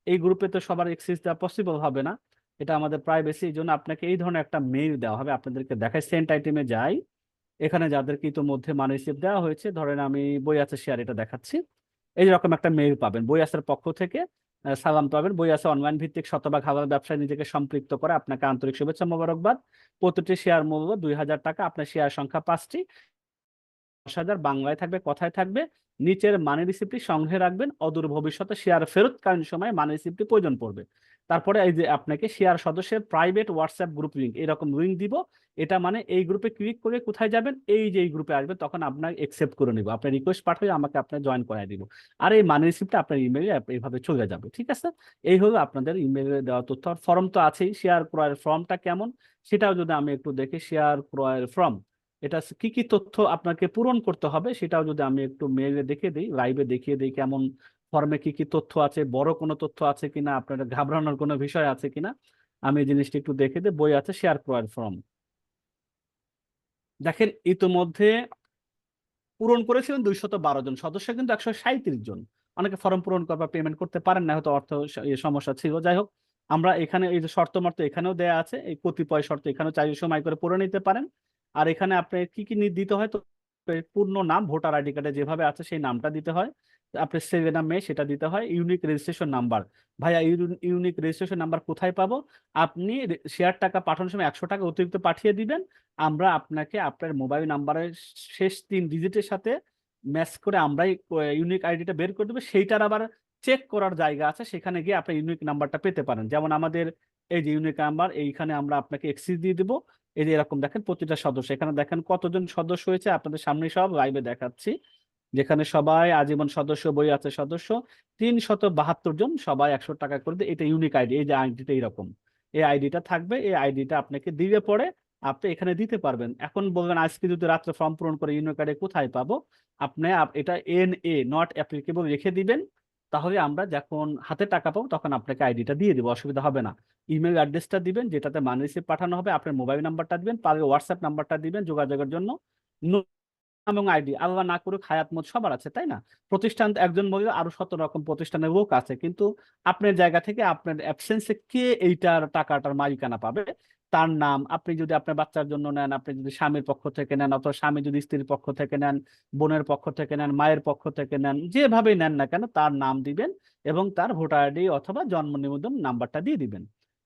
এই গ্রুপে তো সবার এক্সেস দেওয়া পসিবল হবে না। এটা আমাদের প্রাইভেসি এই জন্য আপনাকে এই ধরনের একটা মেইল দেওয়া হবে। আপনাদেরকে দেখায় সেন্ট আইটেমে যাই। এখানে যাদেরকে ইতোমধ্যে মানি রিসিভ দেওয়া হয়েছে, ধরেন আমি বই আছে শেয়ার এটা দেখাচ্ছি। এই রকম একটা মেইল পাবেন। বই আসার পক্ষ থেকে সালাম পাবেন। বই আছে অনলাইন ভিত্তিক শতভাগ হালাল ব্যবসায় নিজেকে সম্পৃক্ত করে। আপনাকে আন্তরিক শুভেচ্ছা, মোবারকবাদ। প্রতিটি শেয়ার মূল্য দুই হাজার টাকা। আপনার শেয়ার সংখ্যা পাঁচটি। দশ হাজার বাংলায় থাকবে, কথায় থাকবে। নিচের মানি রিসিপ্টটি সংগ্রহে রাখবেন। অদূর ভবিষ্যতে শেয়ার ফেরতকালীন সময় মানি রিসিপ্টটি প্রয়োজন পড়বে। তারপরে এই যে আপনাকে শেয়ার সদস্যের প্রাইভেট হোয়াটসঅ্যাপ গ্রুপ লিঙ্ক এরকম লিঙ্ক দিব। এটা মানে এই গ্রুপে ক্লিক করে কোথায় যাবেন? এই যে এই গ্রুপে আসবেন, তখন আপনার একসেপ্ট করে নিব। আপনার রিকোয়েস্ট পাঠালে আমাকে আপনার জয়েন করাই দিব। আর এই মানি রিসিপ্টটা আপনার ইমেইলে এইভাবে চলে যাবে, ঠিক আছে? এই হলো আপনাদের ইমেইলে দেওয়া তথ্য। আর ফর্ম তো আছেই শেয়ার ক্রয়ের ফর্মটা কেমন? সেটাও যদি আমি একটু দেখি শেয়ার ক্রয়ের ফর্ম এটা কি কি তথ্য আপনাকে পূরণ করতে হবে, সেটাও যদি আমি একটু মেইলে দেখে দিই লাইভে দেখিয়ে দিই কেমন ফর্মে কি কি তথ্য আছে, বড় কোনো তথ্য আছে কিনা, আপনার ঘাবড়ানোর কোনো বিষয় আছে কিনা, আমি এই জিনিসটি একটু দেখে দিই বই আছে শেয়ার প্রোভাইড ফর্ম দেখেন, ইতিমধ্যে পূরণ করেছিলেন দুইশত বারো জন সদস্য, কিন্তু একশো সাঁইত্রিশ জন। অনেকে ফর্ম পূরণ করবা পেমেন্ট করতে পারেন না, হয়তো অর্থ ইয়ে সমস্যা ছিল। যাই হোক, আমরা এখানে এই যে শর্ত মর্ত এখানেও দেয়া আছে, এই কতিপয় শর্ত এখানেও চাইলে সময় করে পড়ে নিতে পারেন। আর এখানে আপনি কি কি দিতে হয়, তো পূর্ণ নাম, ভোটার আইডি কার্ডে যেভাবে আছে সেই নামটা দিতে হয়। আপনি সেভেন মে সেটা দিতে হয়। ইউনিক রেজিস্ট্রেশন নাম্বার ভাইয়া ইউনিক রেজিস্ট্রেশন নাম্বার কোথায় পাবো? আপনি শেয়ার টাকা পাঠানোর সময় একশো টাকা অতিরিক্ত পাঠিয়ে দিবেন। আমরা আপনাকে আপনার মোবাইল নাম্বারের শেষ তিন ডিজিটের সাথে ম্যাচ করে আমরাই ইউনিক আইডিটা বের করে দেবো। সেইটার আবার চেক করার জায়গা আছে। সেখানে গিয়ে আপনি ইউনিক নাম্বারটা পেতে পারেন। যেমন আমাদের এই যে ইউনিক নাম্বার এইখানে আমরা আপনাকে এক্সিস দিয়ে দেবো। এই যে এরকম দেখেন প্রতিটা সদস্য। এখানে দেখেন কতজন সদস্য হয়েছে। আপনাদের সামনে সব লাইভে দেখাচ্ছি। যেখানে সবাই আজীবন সদস্য, বই আছে সদস্য তিন শত বাহাত্তর জন সবাই একশো টাকা করে দিয়ে, এটা ইউনিক আইডি এই যে আইডিটা এইরকম। এই আইডিটা থাকবে, এই আইডিটা আপনাকে দিলে পরে আপনি এখানে দিতে পারবেন। এখন বলবেন, আজকে যদি রাত্রে ফর্ম পূরণ করে ইউনিক আইডি কোথায় পাবো? আপনি এটা এন এ নট অ্যাপ্লিকেবল রেখে দিবেন, তাহলে আমরা যখন হাতে টাকা পাবো তখন আপনাকে আইডিটা দিয়ে দিব, অসুবিধা হবে না। ইমেল অ্যাড্রেসটা দিবেন, যেটাতে মানি পাঠানো হবে, আপনার মোবাইল নাম্বারটা দিবেন, পারলে হোয়াটসঅ্যাপ নাম্বারটা দিবেন যোগাযোগের জন্য। এবং আইডি। আল্লাহ না করুক, হায়াত মত সবার আছে, তাই না? প্রতিষ্ঠান একজন বলে আরও শত রকম প্রতিষ্ঠানের লোক আছে, কিন্তু আপনার জায়গা থেকে আপনার অ্যাবসেন্সে কে এইটার টাকাটার মালিকানা পাবে? তার নাম আপনি যদি আপনার বাচ্চার জন্য নেন, আপনি যদি স্বামীর পক্ষ থেকে নেন, অথবা স্বামী যদি স্ত্রীর পক্ষ থেকে নেন, বোনের পক্ষ থেকে নেন, মায়ের পক্ষ থেকে নেন যেভাবে নেন না কেন, তার নাম দিবেন এবং তার ভোটার আইডি অথবা জন্ম নিবন্ধন নাম্বারটা দিয়ে দিবেন।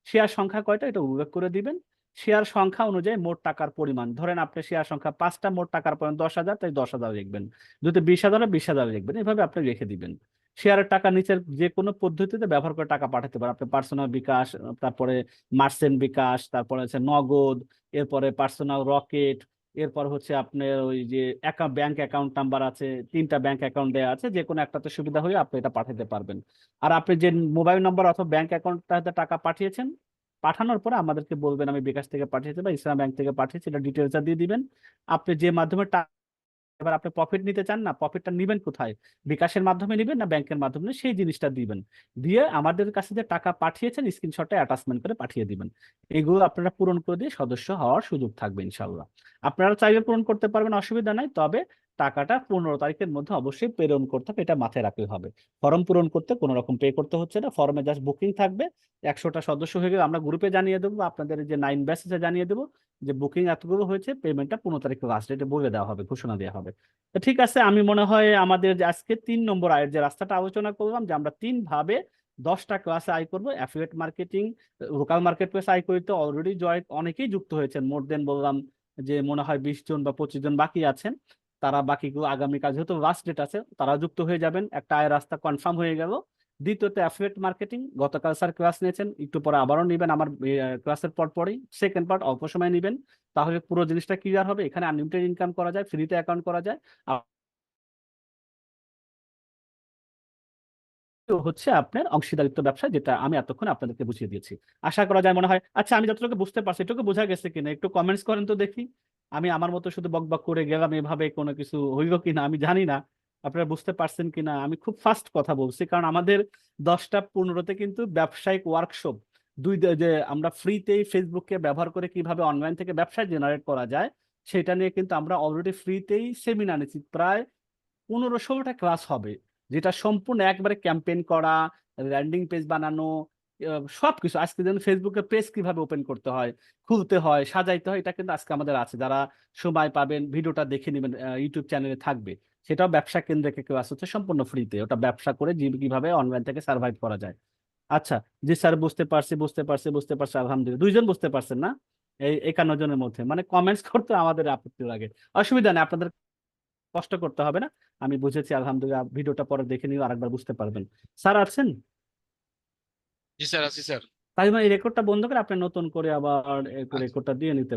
শেয়ার সংখ্যা কয়টা? এটা উল্লেখ করে দিবেন। শেয়ার সংখ্যা অনুযায়ী মোট টাকার পরিমাণ। ধরেন আপনি শেয়ার সংখ্যা পাঁচটা, মোট টাকার পরিমাণ দশ হাজার, তাই দশ হাজার লিখবেন। যদি বিশ হাজার বিশ হাজার লিখবেন। এভাবে আপনি রেখে দিবেন। শেয়ারের টাকা নিচের যে কোনো পদ্ধতিতে ব্যবহার করে টাকা পাঠাতে পারেন। আপনি পার্সোনাল বিকাশ, তারপরে মার্চেন্ট বিকাশ, তারপরে হচ্ছে নগদ, এরপরে পার্সোনাল রকেট এরপর হচ্ছে আপনার ওই যে ব্যাংক অ্যাকাউন্ট নাম্বার আছে, তিনটা ব্যাংক অ্যাকাউন্ট দেওয়া আছে যে কোনো একটাতে সুবিধা হয়ে আপনি এটা পাঠাতে পারবেন। আর আপনি যে মোবাইল নাম্বার অথবা ব্যাংক অ্যাকাউন্টটাতে টাকা পাঠিয়েছেন পাঠানোর পরে আমাদেরকে বলবেন, আমি বিকাশ থেকে পাঠিয়েছি বা ইসলাম ব্যাংক থেকে পাঠিয়েছি, এটা ডিটেলসটা দিয়ে দিবেন। আপনি যে মাধ্যমে এবার আপনি প্রফিট নিতে চান না প্রফিটটা নিবেন কোথায়? বিকাশের মাধ্যমে নিবেন না ব্যাংকের মাধ্যমে? সেই জিনিসটা দিবেন। দিয়ে আমাদের কাছে যে টাকা পাঠিয়েছেন স্ক্রিনশটে অ্যাটাচমেন্ট করে পাঠিয়ে দিবেন। এগুলো আপনারা পূরণ করে দিয়ে সদস্য হওয়ার সুযোগ থাকবে ইনশাল্লাহ আপনারা চাইলে পূরণ করতে পারবেন, অসুবিধা নাই। তবে টাকাটা পনেরো তারিখের মধ্যে অবশ্যই প্রেরণ করতে হবে, এটা মাথায় রাখতে হবে। ফর্ম পূরণ করতে কোনো রকম পে করতে হচ্ছে না ফর্মে জাস্ট বুকিং থাকবে, একশোটা সদস্য হয়ে গেলে আমরা গ্রুপে জানিয়ে দেবো, আপনাদের যে নাইন ব্যাচে জানিয়ে দেবো, যে বুকিং এতগুলো হয়েছে পেমেন্টটা পনেরো তারিখে লাস্ট ডেটে বলে দেওয়া হবে, ঘোষণা দেওয়া হবে। তো ঠিক আছে, আমি মনে হয় আমাদের যে আজকে তিন নম্বর আয়ের যে রাস্তাটা আলোচনা করলাম, যে আমরা তিন ভাবে দশটা ক্লাসে আয় করব affiliate marketing local market place আয় করতে অলরেডি জয় অনেকেই যুক্ত হয়েছেন মোর দেন বললাম যে মনে হয় বিশ জন বা পঁচিশ জন বাকি আছেন। তারা বাকিগুলো আগামীকাল যেহেতু লাস্ট ডেট আছে, তারা যুক্ত হয়ে যাবেন। একটা আয়ের রাস্তা কনফার্ম হয়ে গেল। দ্বিতীয়ত অ্যাফিলিয়েট মার্কেটিং গতকাল স্যার ক্লাস নিয়েছেন, একটু পরে আবারও নেবেন আমার ক্লাসের পর পরেই। সেকেন্ড পার্ট অল্প সময় নেবেন, তাহলে পুরো জিনিসটা ক্লিয়ার হবে। এখানে আনলিমিটেড ইনকাম করা যায় ফ্রিতে অ্যাকাউন্ট করা যায়। হচ্ছে আপনার অংশীদারিত্ব ব্যবসা, যেটা আমি এতক্ষণ আপনাদেরকে বুঝিয়ে দিয়েছি। আশা করা যায় মনে হয়। আচ্ছা আমি যতটুকু বুঝতে পারছি, এটুকু বোঝা গেছে কিনা? একটু কমেন্টস করেন তো দেখি। আমি আমার মতো শুধু বকবক করে গেলাম, এভাবে কোনো কিছু হইল কিনা আমি জানি না। আপনারা বুঝতে পারছেন কিনা? আমি খুব ফাস্ট কথা বলছি, কারণ আমাদের দশটা পনেরোতে কিন্তু ব্যবসায়িক ওয়ার্কশপ দুই যে আমরা ফ্রিতেই ফেসবুককে ব্যবহার করে কীভাবে অনলাইন থেকে ব্যবসা জেনারেট করা যায়, সেটা নিয়ে কিন্তু আমরা অলরেডি ফ্রিতেই সেমিনার নিচ্ছি প্রায় পনেরো ষোলোটা ক্লাস হবে, যেটা সম্পূর্ণ একবারে ক্যাম্পেইন করা ল্যান্ডিং পেজ বানানো সবকিছু। আজকে যেন ফেসবুকে পেজ কীভাবে ওপেন করতে হয়, খুলতে হয়, সাজাইতে হয়, এটা কিন্তু আজকে আমাদের আছে। যারা সময় পাবেন, ভিডিওটা দেখে নেবেন ইউটিউব চ্যানেলে থাকবে। সেটাও ব্যবসা কেন্দ্রে ক্লাস হচ্ছে সম্পূর্ণ ফ্রিতে ওটা ব্যবসা করে কীভাবে অনলাইন থেকে সার্ভাইভ করা যায়। আচ্ছা জি স্যার বুঝতে পারছি বুঝতে পারছি বুঝতে পারছি, আলহামদুলিল্লাহ। দুইজন বুঝতে পারছেন না? এই একান্ন জনের মধ্যে। মানে কমেন্টস করতে আমাদের আপত্তি লাগে। অসুবিধা নেই, আপনাদের কষ্ট করতে হবে না। আমি বুঝেছি, আলহামদুলিল্লাহ, ভিডিওটা পরে দেখে নিয়ে আরেকবার বুঝতে পারবেন। স্যার আছেন? জি স্যার আছি স্যার তাই মানে রেকর্ডটা বন্ধ করে আপনি নতুন করে আবার একটু আচ্ছা। রেকর্ডটা দিয়ে নিতে